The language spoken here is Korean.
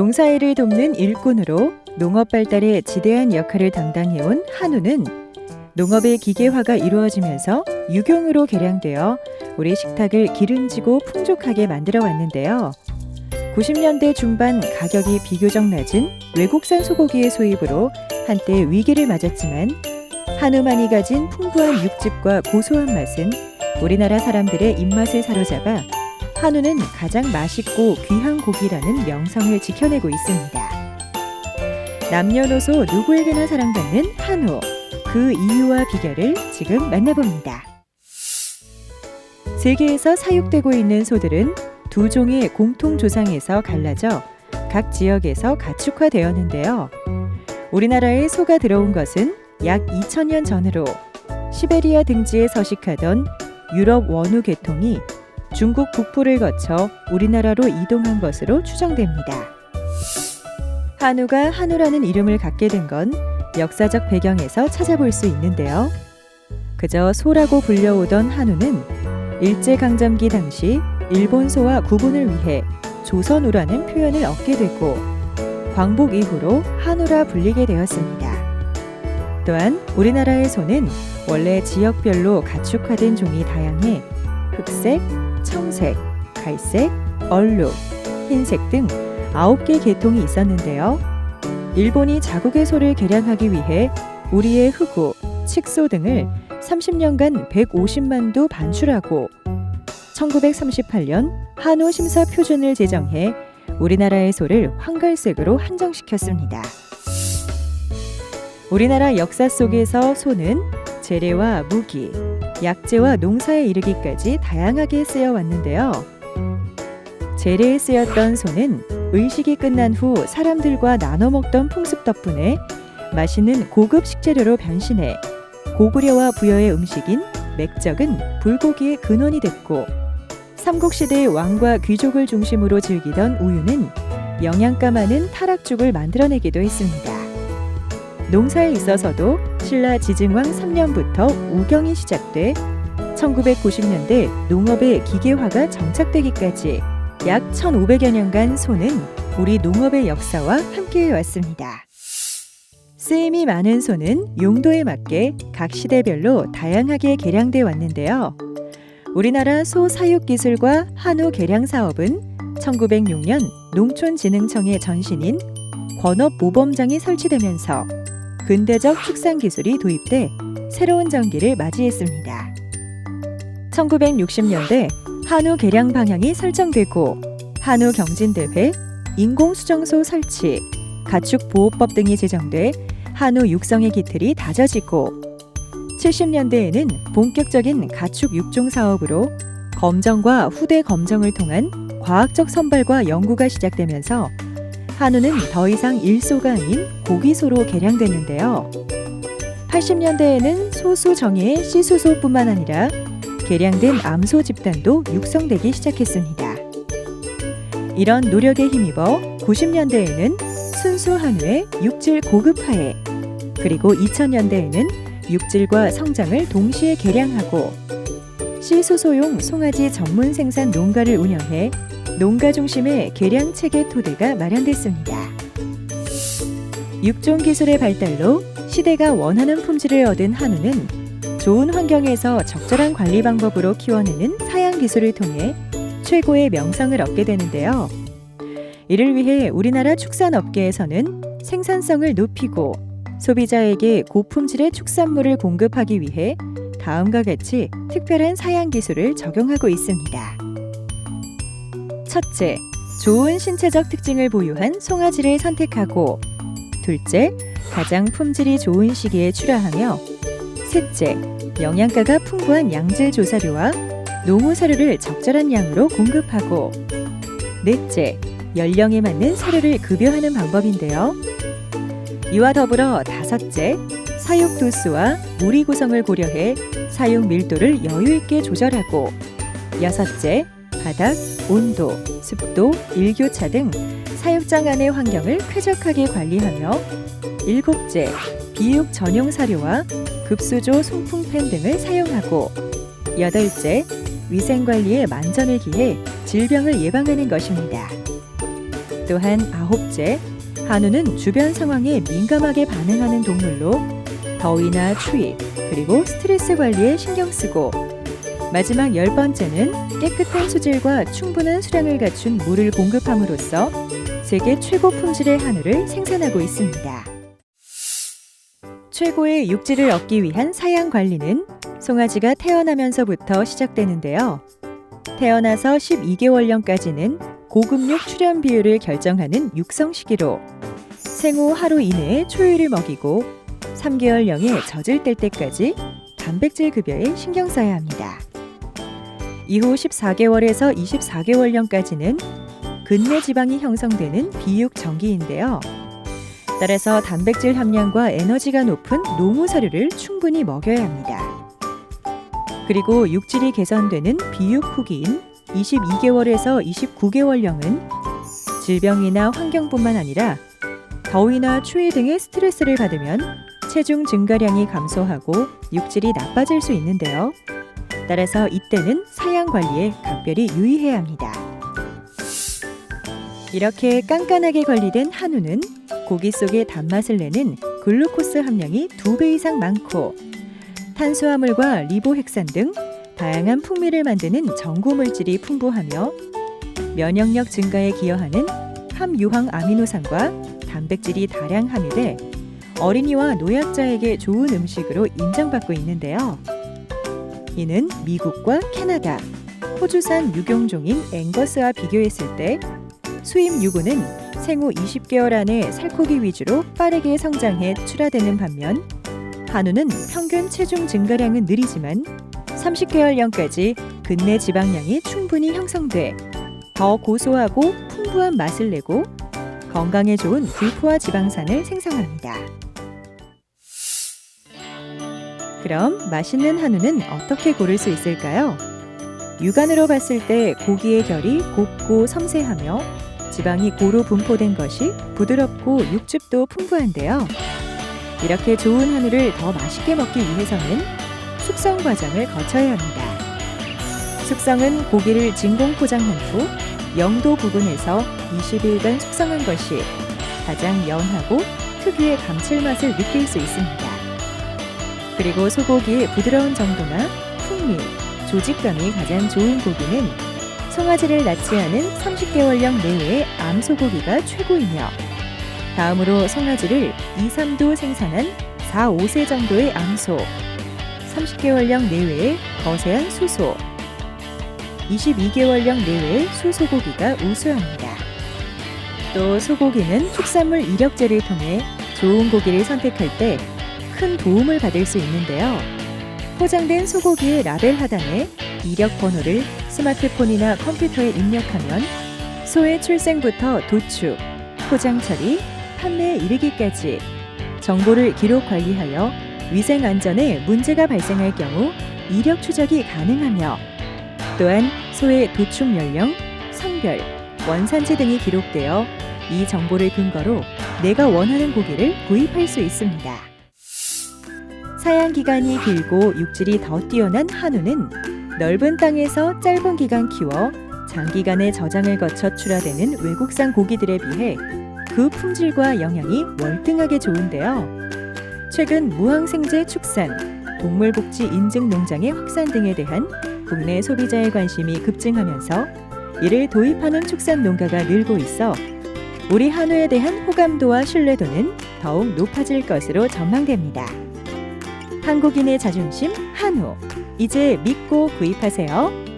농사일을 돕는 일꾼으로 농업 발달에 지대한 역할을 담당해온 한우는 농업의 기계화가 이루어지면서 유경으로 개량되어 우리 식탁을 기름지고 풍족하게 만들어 왔는데요. 90년대 중반 가격이 비교적 낮은 외국산 소고기의 수입으로 한때 위기를 맞았지만 한우만이 가진 풍부한 육즙과 고소한 맛은 우리나라 사람들의 입맛을 사로잡아 한우는 가장 맛있고 귀한 고기라는 명성을 지켜내고 있습니다. 남녀노소 누구에게나 사랑받는 한우. 그 이유와 비결을 지금 만나봅니다. 세계에서 사육되고 있는 소들은 두 종의 공통 조상에서 갈라져 각 지역에서 가축화되었는데요. 우리나라에 소가 들어온 것은 약 2000년 전으로 시베리아 등지에 서식하던 유럽 원우 계통이 중국 북부를 거쳐 우리나라로 이동한 것으로 추정됩니다. 한우가 한우라는 이름을 갖게 된 건 역사적 배경에서 찾아볼 수 있는데요. 그저 소라고 불려오던 한우는 일제강점기 당시 일본 소와 구분을 위해 조선우라는 표현을 얻게 되고 광복 이후로 한우라 불리게 되었습니다. 또한 우리나라의 소는 원래 지역별로 가축화된 종이 다양해 흑색, 청색, 갈색, 얼룩, 흰색 등 9개 계통이 있었는데요. 일본이 자국의 소를 개량하기 위해 우리의 흑우, 칙소 등을 30년간 150만 도 반출하고 1938년 한우 심사 표준을 제정해 우리나라의 소를 황갈색으로 한정시켰습니다. 우리나라 역사 속에서 소는 재래와 무기, 약재와 농사에 이르기까지 다양하게 쓰여 왔는데요. 재래에 쓰였던 소는 의식이 끝난 후 사람들과 나눠 먹던 풍습 덕분에 맛있는 고급 식재료로 변신해 고구려와 부여의 음식인 맥적은 불고기의 근원이 됐고 삼국시대의 왕과 귀족을 중심으로 즐기던 우유는 영양가 많은 타락죽을 만들어내기도 했습니다. 농사에 있어서도 신라 지증왕 3년부터 우경이 시작돼 1990년대 농업의 기계화가 정착되기까지 약 1,500여 년간 소는 우리 농업의 역사와 함께해 왔습니다. 쓰임이 많은 소는 용도에 맞게 각 시대별로 다양하게 개량돼 왔는데요. 우리나라 소 사육 기술과 한우 개량 사업은 1906년 농촌진흥청의 전신인 권업 모범장이 설치되면서 근대적 축산 기술이 도입돼 새로운 전기를 맞이했습니다. 1960년대 한우 개량 방향이 설정되고 한우 경진 대회, 인공 수정소 설치, 가축 보호법 등이 제정돼 한우 육성의 기틀이 다져지고 70년대에는 본격적인 가축 육종 사업으로 검정과 후대 검정을 통한 과학적 선발과 연구가 시작되면서 한우는 더 이상 일소가 아닌 고기소로 개량됐는데요. 80년대에는 소수 정예의 씨수소뿐만 아니라 개량된 암소 집단도 육성되기 시작했습니다. 이런 노력에 힘입어 90년대에는 순수 한우의 육질 고급화에 그리고 2000년대에는 육질과 성장을 동시에 개량하고 씨수소용 송아지 전문 생산 농가를 운영해 농가 중심의 개량 체계 토대가 마련됐습니다. 육종 기술의 발달로 시대가 원하는 품질을 얻은 한우는 좋은 환경에서 적절한 관리 방법으로 키워내는 사양 기술을 통해 최고의 명성을 얻게 되는데요. 이를 위해 우리나라 축산업계에서는 생산성을 높이고 소비자에게 고품질의 축산물을 공급하기 위해 다음과 같이 특별한 사양 기술을 적용하고 있습니다. 첫째, 좋은 신체적 특징을 보유한 송아지를 선택하고 둘째, 가장 품질이 좋은 시기에 출하하며 셋째, 영양가가 풍부한 양질 조사료와 노무 사료를 적절한 양으로 공급하고 넷째, 연령에 맞는 사료를 급여하는 방법인데요. 이와 더불어 다섯째, 사육 도수와 무리 구성을 고려해 사육 밀도를 여유 있게 조절하고 여섯째, 바닥, 온도, 습도, 일교차 등 사육장 안의 환경을 쾌적하게 관리하며 일곱째, 비육 전용 사료와 급수조 송풍팬 등을 사용하고 여덟째, 위생 관리에 만전을 기해 질병을 예방하는 것입니다. 또한 아홉째, 한우는 주변 상황에 민감하게 반응하는 동물로 더위나 추위, 그리고 스트레스 관리에 신경 쓰고 마지막 열 번째는 깨끗한 수질과 충분한 수량을 갖춘 물을 공급함으로써 세계 최고 품질의 한우를 생산하고 있습니다. 최고의 육질을 얻기 위한 사양 관리는 송아지가 태어나면서부터 시작되는데요. 태어나서 12개월령까지는 고급육 출현 비율을 결정하는 육성 시기로 생후 하루 이내에 초유를 먹이고 3개월령에 젖을 뗄 때까지 단백질 급여에 신경 써야 합니다. 이후 14개월에서 24개월령까지는 근내 지방이 형성되는 비육 정기인데요. 따라서 단백질 함량과 에너지가 높은 노무 사료를 충분히 먹여야 합니다. 그리고 육질이 개선되는 비육 후기인 22개월에서 29개월령은 질병이나 환경뿐만 아니라 더위나 추위 등의 스트레스를 받으면 체중 증가량이 감소하고 육질이 나빠질 수 있는데요. 따라서 이때는 사양 관리에 각별히 유의해야 합니다. 이렇게 깐깐하게 관리된 한우는 고기 속의 단맛을 내는 글루코스 함량이 두 배 이상 많고 탄수화물과 리보핵산 등 다양한 풍미를 만드는 전구 물질이 풍부하며 면역력 증가에 기여하는 함유황 아미노산과 단백질이 다량 함유돼 어린이와 노약자에게 좋은 음식으로 인정받고 있는데요. 이는 미국과 캐나다, 호주산 유경종인 앵거스와 비교했을 때 수입 유구는 생후 20개월 안에 살코기 위주로 빠르게 성장해 출하되는 반면 한우는 평균 체중 증가량은 느리지만 30개월령까지 근내 지방량이 충분히 형성돼 더 고소하고 풍부한 맛을 내고 건강에 좋은 불포화 지방산을 생성합니다. 그럼 맛있는 한우는 어떻게 고를 수 있을까요? 육안으로 봤을 때 고기의 결이 곱고 섬세하며 지방이 고루 분포된 것이 부드럽고 육즙도 풍부한데요. 이렇게 좋은 한우를 더 맛있게 먹기 위해서는 숙성 과정을 거쳐야 합니다. 숙성은 고기를 진공 포장한 후 영도 부근에서 20일간 숙성한 것이 가장 연하고 특유의 감칠맛을 느낄 수 있습니다. 그리고 소고기의 부드러운 정도나 풍미, 조직감이 가장 좋은 고기는 송아지를 낳지 않은 30개월령 내외의 암소고기가 최고이며 다음으로 송아지를 2, 3도 생산한 4, 5세 정도의 암소, 30개월령 내외의 거세한 수소, 22개월령 내외의 수소고기가 우수합니다. 또 소고기는 축산물 이력제를 통해 좋은 고기를 선택할 때 큰 도움을 받을 수 있는데요. 포장된 소고기의 라벨 하단에 이력 번호를 스마트폰이나 컴퓨터에 입력하면 소의 출생부터 도축, 포장 처리, 판매에 이르기까지 정보를 기록 관리하여 위생 안전에 문제가 발생할 경우 이력 추적이 가능하며 또한 소의 도축 연령, 성별, 원산지 등이 기록되어 이 정보를 근거로 내가 원하는 고기를 구입할 수 있습니다. 사양 기간이 길고 육질이 더 뛰어난 한우는 넓은 땅에서 짧은 기간 키워 장기간의 저장을 거쳐 출하되는 외국산 고기들에 비해 그 품질과 영양이 월등하게 좋은데요. 최근 무항생제 축산, 동물복지 인증 농장의 확산 등에 대한 국내 소비자의 관심이 급증하면서 이를 도입하는 축산 농가가 늘고 있어 우리 한우에 대한 호감도와 신뢰도는 더욱 높아질 것으로 전망됩니다. 한국인의 자존심 한우. 이제 믿고 구입하세요.